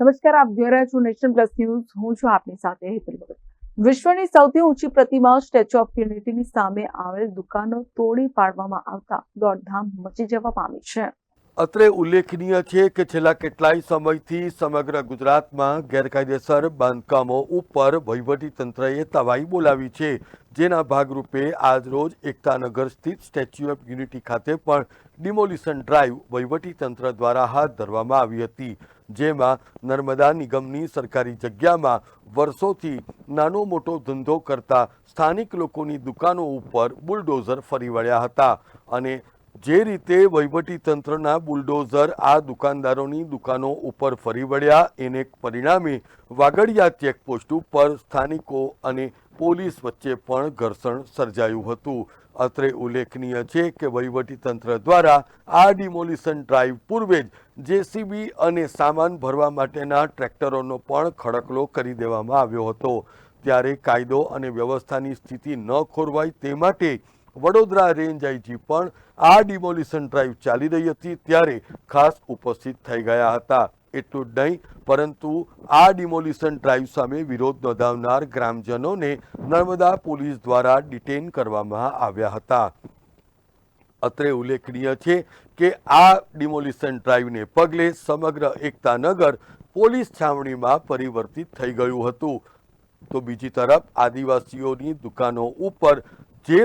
નમસ્કાર, આપ જોઈ રહ્યા છો નેશન પ્લસ ન્યૂઝ. હું છું આપની સાથે વિશ્વની સૌથી ઊંચી પ્રતિમા સ્ટેચ્યુ ઓફ યુનિટીની સામે આવેલ દુકાનો તોડી પાડવામાં આવતા દોડધામ મચી જવા પામી છે. અત્રે ઉલ્લેખનીય છે કે છેલ્લા કેટલાય સમયથી સમગ્ર ગુજરાતમાં ગેરકાયદેસર બાંધકામો ઉપર વહીવટીતંત્રએ તવાઈ બોલાવી છે, જેના ભાગરૂપે આજરોજ એકતાનગર સ્થિત સ્ટેચ્યુ ઓફ યુનિટી ખાતે પણ ડિમોલિશન ડ્રાઈવ વહીવટીતંત્ર દ્વારા હાથ ધરવામાં આવી હતી. જેમાં નર્મદા નિગમની સરકારી જગ્યામાં વર્ષોથી નાનો મોટો ધંધો કરતા સ્થાનિક લોકોની દુકાનો ઉપર બુલડોઝર ફરી વળ્યા હતા અને જે રીતે વહીવટીતંત્રના બુલડોઝર આ દુકાનદારોની દુકાનો ઉપર ફરી વળ્યા, એને પરિણામે વાગડિયા ચેકપોસ્ટ ઉપર સ્થાનિકો અને પોલીસ વચ્ચે પણ ઘર્ષણ સર્જાયું હતું. અત્રે ઉલ્લેખનીય છે કે વહીવટીતંત્ર દ્વારા આ ડિમોલિશન ડ્રાઈવ પૂર્વે જ જેસીબી અને સામાન ભરવા માટેના ટ્રેક્ટરોનો પણ ખડકલો કરી દેવામાં આવ્યો હતો. ત્યારે કાયદો અને વ્યવસ્થાની સ્થિતિ ન ખોરવાય તે માટે વડોદરા રેન્જ આઈજી પણ આ ડિમોલિશન ડ્રાઈવ ચાલી રહી હતી ત્યારે ખાસ ઉપસ્થિત થઈ ગયા હતા. એટલું જ નહીં, પરંતુ આ ડિમોલિશન ડ્રાઈવ સામે વિરોધ નોંધાવનાર ગ્રામજનોને નર્મદા પોલીસ દ્વારા ડિટેન કરવામાં આવ્યા હતા. અત્રે ઉલ્લેખનીય છે કે આ ડિમોલિશન ડ્રાઈવને પગલે સમગ્ર એકતાનગર પોલીસ છાવણીમાં પરિવર્તિત થઈ ગયું હતું. તો બીજી તરફ આદિવાસીઓની દુકાનો ઉપર જે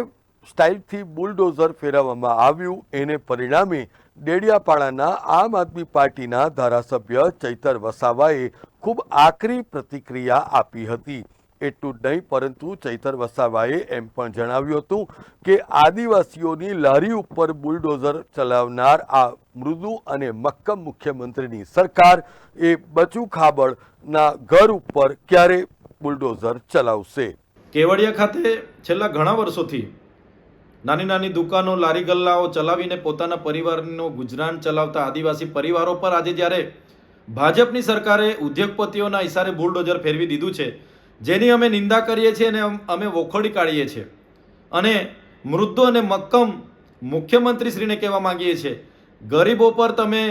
સ્ટાઇલથી બુલડોઝર ફેરવવામાં આવ્યું. એને પરિણામે ડેડિયાપાડાના આમ આદમી પાર્ટીના ધારાસભ્ય ચૈતર વસાવાએ ખૂબ આકરી પ્રતિક્રિયા આપી હતી. એટલું જ નહીં, પરંતુ ચૈતર વસાવાએ એમ પણ જણાવ્યું હતું કે આદિવાસીઓની લારી ઉપર બુલડોઝર ચલાવનાર આ મૃદુ અને મક્કમ મુખ્યમંત્રીની સરકાર એ બચુ ખાબડના ઘર ઉપર ક્યારે બુલડોઝર ચલાવશે? કેવડિયા ખાતે છેલ્લા ઘણા વર્ષોથી નાની નાની દુકાનો, લારી ગલ્લાઓ ચલાવીને પોતાના પરિવારનું ગુજરાન ચલાવતા આદિવાસી પરિવારો પર આજે જ્યારે ભાજપની સરકારે ઉદ્યોગપતિઓના ઇશારે બુલડોઝર ફેરવી દીધું છે, જેની અમે નિંદા કરીએ છીએ અને અમે વખોડી કાઢીએ છીએ. અને મૃદ્ધો અને મક્કમ મુખ્યમંત્રીશ્રીને કહેવા માંગીએ છીએ, ગરીબો પર તમે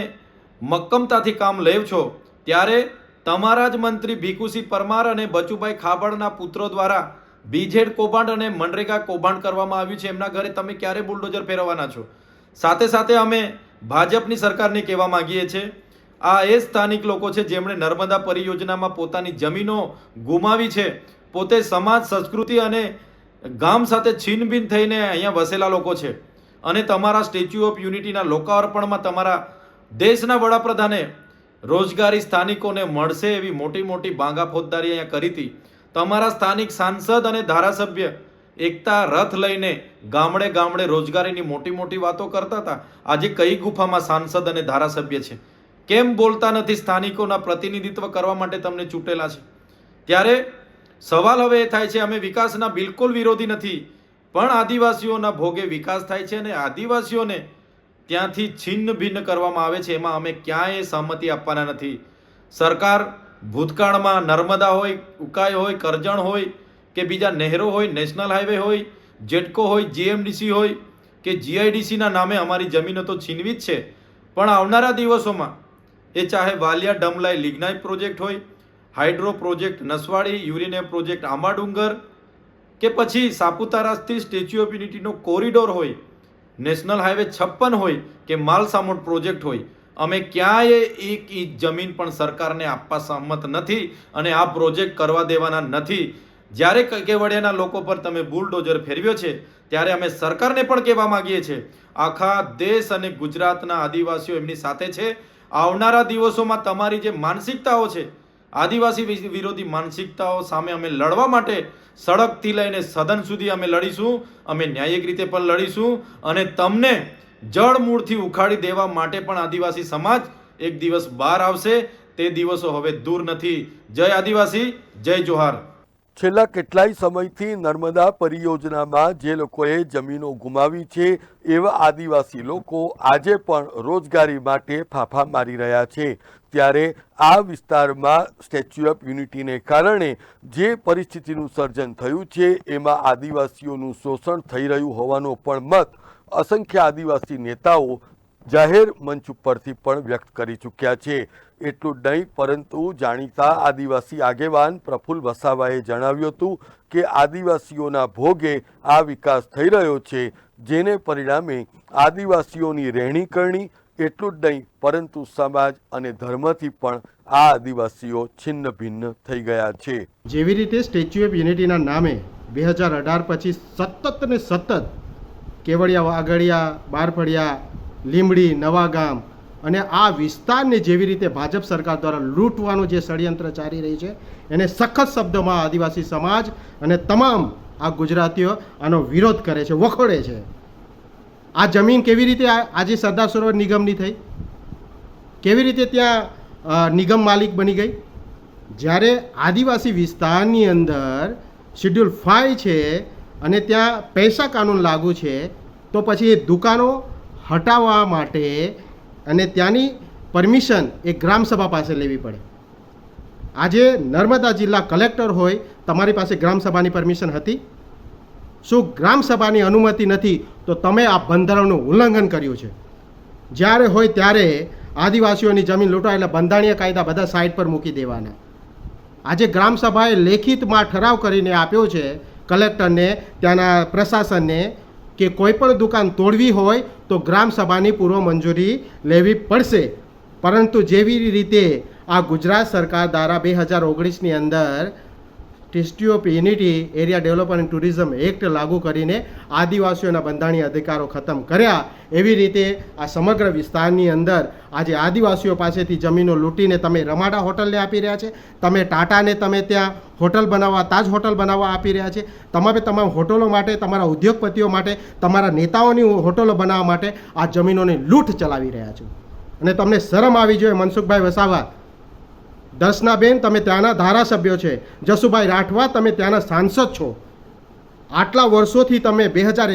મક્કમતાથી કામ લેવ છો, ત્યારે તમારા જ મંત્રી ભીખુસિંહ પરમાર અને બચુભાઈ ખાબડના પુત્રો દ્વારા બીજેડ કૌભાંડ અને મનરેગા કૌભાંડ કરવામાં આવ્યું છે. એમના ઘરે તમે ક્યારે બુલડોઝર ફેરવવાના છો? સાથે સાથે અમે ભાજપની સરકારને કહેવા માંગીએ છીએ આ એ સ્થાનિક લોકો છે જેમણે નર્મદા પરિયોજનામાં પોતાની જમીનો ગુમાવી છે. પોતે સમાજ, સંસ્કૃતિ અને ગામ સાથે છીનભીન થઈને અહીંયા વસેલા લોકો છે. અને તમારા સ્ટેચ્યુ ઓફ યુનિટીના લોકાર્પણમાં તમારા દેશના વડાપ્રધાને રોજગારી સ્થાનિકોને મળશે એવી મોટી મોટી બાંગા ફોજદારી અહીંયા કરી હતી. તમારા સ્થાનિક સાંસદ અને ધારાસભ્ય એકતા રથ લઈને ગામડે ગામડે રોજગારીની મોટી મોટી વાતો કરતા હતા. આજે કઈ ગુફામાં સાંસદ અને ધારાસભ્ય છે? કેમ બોલતા નથી સ્થાનિકોના પ્રતિનિધિત્વ કરવા માટે તમને ચૂંટેલા છે? ત્યારે સવાલ હવે એ થાય છે, અમે વિકાસના બિલકુલ વિરોધી નથી, પણ આદિવાસીઓના ભોગે વિકાસ થાય છે અને આદિવાસીઓને ત્યાંથી છિન્ન ભિન્ન કરવામાં આવે છે. એમાં અમે ક્યાંય સહમતિ આપવાના નથી. સરકાર ભૂતકાળમાં નર્મદા હોય, ઉકાઈ હોય, કરજણ હોય કે બીજા નહેરો હોય, નેશનલ હાઈવે હોય, જેટકો હોય, જીએમડીસી હોય કે જીઆઈડીસીના નામે અમારી જમીનો તો છીનવી જ છે. પણ આવનારા દિવસોમાં એ ચાહે વાલિયા ડમલાઈ લિગ્નાઇટ પ્રોજેક્ટ હોય, હાઇડ્રો પ્રોજેક્ટ નસવાડી યુરિને પ્રોજેક્ટ આંબાડુંગર કે પછી સાપુતારાથી સ્ટેચ્યુ ઓફ યુનિટીનો કોરિડોર હોય, નેશનલ હાઈવે છપ્પન હોય કે માલસામોટ પ્રોજેક્ટ હોય અમે ક્યાંય એક ઇંચ જમીન પણ સરકારને આપવા સહમત નથી અને આ પ્રોજેક્ટ કરવા દેવાના નથી. જ્યારે કેવડિયાના લોકો પર તમે બુલડોઝર ફેરવ્યો છે, ત્યારે અમે સરકારને પણ કહેવા માંગીએ છીએ. આખા દેશ અને ગુજરાતના આદિવાસીઓ એમની સાથે છે. આવનારા દિવસોમાં તમારી જે માનસિકતાઓ છે, આદિવાસી વિરોધી માનસિકતાઓ સામે અમે લડવા માટે સડકથી લઈને સદન સુધી અમે લડીશું. અમે ન્યાયિક રીતે પણ લડીશું અને તમને જળ મૂળથી ઉખાડી દેવા માટે પણ આદિવાસી સમાજ એક દિવસ બહાર આવશે. તે દિવસો હવે દૂર નથી. જય આદિવાસી, જય જોહાર. છેલ્લા કેટલાય સમયથી નર્મદા પરિયોજનામાં જે લોકોએ જમીનો ગુમાવી છે, એવા આદિવાસી લોકો આજે પણ રોજગારી માટે ફાફા મારી રહ્યા છે. ત્યારે આ વિસ્તારમાં સ્ટેચ્યુ ઓફ યુનિટીને કારણે જે પરિસ્થિતિનું સર્જન થયું છે, એમાં આદિવાસીઓનું શોષણ થઈ રહ્યું હોવાનો પણ મત અસંખ્ય આદિવાસી નેતાઓ જાહેર મંચ ઉપરથી પણ વ્યક્ત કરી ચૂક્યા છે. એટલું નહીં, પરંતુ જાણીતા આદિવાસી આગેવાન પ્રફુલ્લ વસાવાએ જણાવ્યું હતું કે આદિવાસીઓના ભોગે આ વિકાસ થઈ રહ્યો છે, જેને પરિણામે આદિવાસીઓની રહેણી કરણી એટલું જ નહીં, પરંતુ સમાજ અને ધર્મથી પણ આ આદિવાસીઓ છિન્ન ભિન્ન થઈ ગયા છે. જેવી રીતે સ્ટેચ્યુ ઓફ યુનિટીના નામે બે હજાર અઢાર પછી સતત ને સતત કેવડિયા વાગડિયા બારફળિયા, લીંબડી નવાગામ અને આ વિસ્તારને જેવી રીતે ભાજપ સરકાર દ્વારા લૂંટવાનું જે ષડયંત્ર ચાલી રહી છે, એને સખત શબ્દોમાં આદિવાસી સમાજ અને તમામ આ ગુજરાતીઓ આનો વિરોધ કરે છે, વખોડે છે. આ જમીન કેવી રીતે આજે સરદાર સરોવર નિગમની થઈ? કેવી રીતે ત્યાં નિગમ માલિક બની ગઈ? જ્યારે આદિવાસી વિસ્તારની અંદર શેડ્યુલ ફાઇવ છે અને ત્યાં પૈસા કાનૂન લાગુ છે, તો પછી એ દુકાનો હટાવવા માટે અને ત્યાંની પરમિશન એ ગ્રામસભા પાસે લેવી પડે. આજે નર્મદા જિલ્લા કલેક્ટર હોય, તમારી પાસે ગ્રામસભાની પરમિશન હતી? શું ગ્રામસભાની અનુમતિ નથી, તો તમે આ બંધારણનું ઉલ્લંઘન કર્યું છે? જ્યારે હોય ત્યારે આદિવાસીઓની જમીન લૂંટાય એટલે બંધારણીય કાયદા બધા સાઈડ પર મૂકી દેવાના. આજે ગ્રામસભાએ લેખિતમાં ઠરાવ કરીને આપ્યો છે કલેક્ટરને, ત્યાંના પ્રશાસનને કે કોઈ પણ દુકાન તોડવી હોય તો ગ્રામસભાની પૂર્વ મંજૂરી લેવી પડશે. પરંતુ જેવી રીતે આ ગુજરાત સરકાર દ્વારા બે હજાર ઓગણીસની અંદર statue of unity area development and tourism act લાગુ કરીને આદિવાસીઓના બંધારણીય અધિકારો ખતમ કર્યા. એવી રીતે આ સમગ્ર વિસ્તારની અંદર આજે આદિવાસીઓ પાસેથી જમીનો લૂંટીને તમે રમાડા હોટલને આપી રહ્યા છે, તમે ટાટાને તમે ત્યાં હોટલ બનાવવા, તાજ હોટલ બનાવવા આપી રહ્યા છે તમારે તમામ હોટલો માટે, તમારા ઉદ્યોગપતિઓ માટે, તમારા નેતાઓની હોટલો બનાવવા માટે આ જમીનોની લૂંટ ચલાવી રહ્યા છો. અને તમને શરમ આવી જોઈએ મનસુખભાઈ વસાવા દર્શનાબેન તમે ત્યાંના ધારાસભ્યો છે. જસુભાઈ રાઠવા, તમે ત્યાંના સાંસદ છો. આટલા વર્ષોથી તમે બે હજાર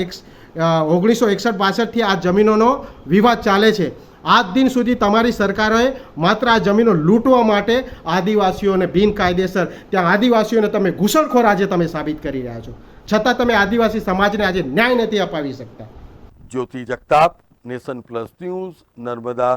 ઓગણીસો એકસઠ બાસઠથી આ જમીનોનો વિવાદ ચાલે છે. આજ દિન સુધી તમારી સરકારોએ માત્ર આ જમીનો લૂંટવા માટે આદિવાસીઓને બિનકાયદેસર, ત્યાં આદિવાસીઓને તમે ઘૂસણખોર આજે તમે સાબિત કરી રહ્યા છો. છતાં તમે આદિવાસી સમાજને આજે ન્યાય નથી અપાવી શકતા. Jyoti Jagtap, nation plus news, Narmada.